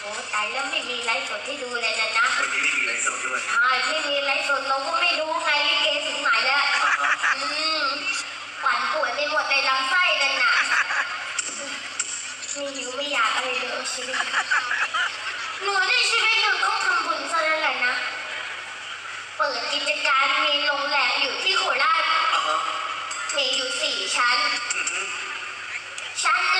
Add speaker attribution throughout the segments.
Speaker 1: โอ้ตายแล้วไม่มีไลฟ์สดให้ดูเลยนะนะ
Speaker 2: วันนี้ไม่มีไลฟ์สดด้วย
Speaker 1: ใช่ไม่มีไลฟ์สดเราก็ไม่รู้ไงลิเกถึงไหนแล้วอืมปั่นป่วนไปหมดในลำไส้นั่นน่ะไม่หิวไม่อยากอะไรเลยชีวิตหนูในชีวิตหนูต้องทำบุญซะแล้วแหละนะ เปิดกิจการมีโรงแรมอยู่ที่โคราช
Speaker 2: อ่าฮะ
Speaker 1: มีอยู่สี่ชั้น
Speaker 2: อือฮึ
Speaker 1: ชั้นหนึ่งไปถึง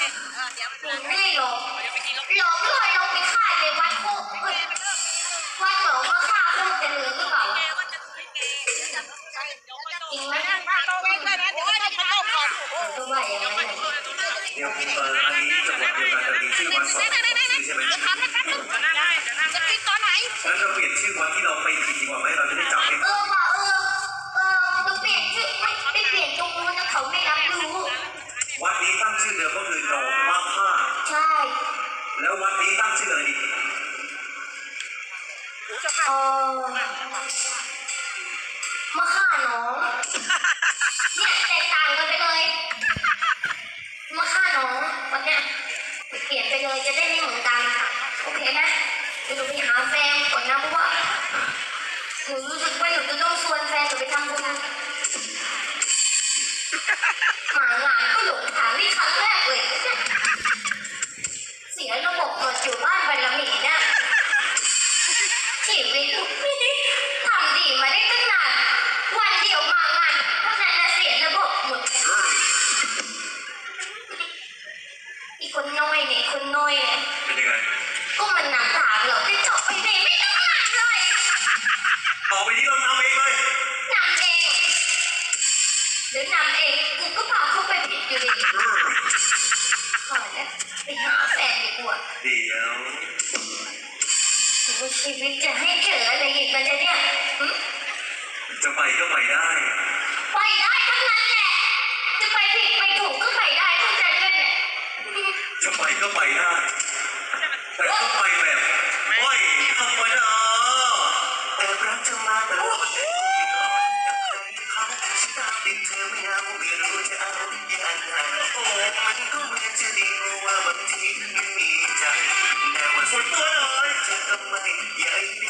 Speaker 1: กินเลยที่ตักแกง
Speaker 3: ห
Speaker 1: นูไม่ได้หลง
Speaker 3: เดี๋ยวไปกินแล้ว
Speaker 1: หลงเลยลงไปฆ่าในวัดโคกเอ้ยวัดหลงก็ฆ่าเพื่อนจะเหลือหรือเปล่าจริงไหม
Speaker 3: โตเองเลยนะเดี๋ยวให้มันต้มก่อน
Speaker 1: ก็ว่าอย่างนั้นแหละ
Speaker 2: เดี๋ยวเอออันนี้จังหวัดเดียวกันแต่มีชื่อวัดสองชื่อใช่ไหม
Speaker 3: ทำให้แป๊บนึงได้จะกินตอนไหน
Speaker 2: งั้นเราเปลี่ยนชื่อวัดที่เราไปผิดดีกว่าไหมเราจะได้จำไม่
Speaker 1: เออว่ะเออเออต้องเปลี่ยนชื่อไม่ไม่เปลี่ยนตรงนู้นนะเขาไม่รับรู้
Speaker 2: วัดนี้ตั้งชื่อเดิมก็คือหนองมะค่า
Speaker 1: ใช่
Speaker 2: แล้ววัดนี้ตั้งชื่ออะไรดี
Speaker 1: เออมาฆ่าน้องเนี่ยแตกต่างกันไปเลยมาฆ่าน้องวันเนี้ยเปลี่ยนไปเลยจะได้ไม่เหมือนกันโอเคนะเดี๋ยวหนูไปหาแฟนก่อนนะเพราะว่าหนูรู้สึกว่าหนูจะต้องชวนแฟนหนูไปทำบุญ เองกูก็พาเขาไปผิดอยู่ดีก่อนนะไปหาแฟนดีกว่า
Speaker 2: เดี๋ยว
Speaker 1: ชีวิตจะให้เจออะไรอีกมันจะเนี่ยหึ
Speaker 2: จะไปก็ไปได้
Speaker 1: ไปได้ทั้งนั้นแหละจะไปผิดไปถูกก็ไปได้ทั้งนั้นเลยเนี่ย
Speaker 2: จะไปก็ไปได้ แต่ต้องไปแบบ ไ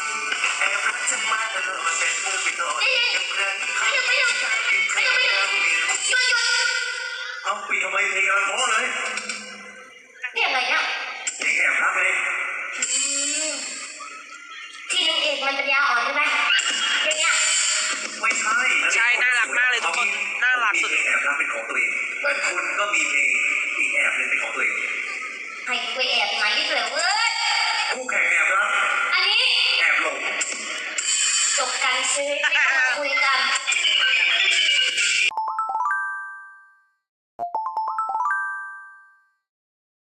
Speaker 2: อั
Speaker 1: น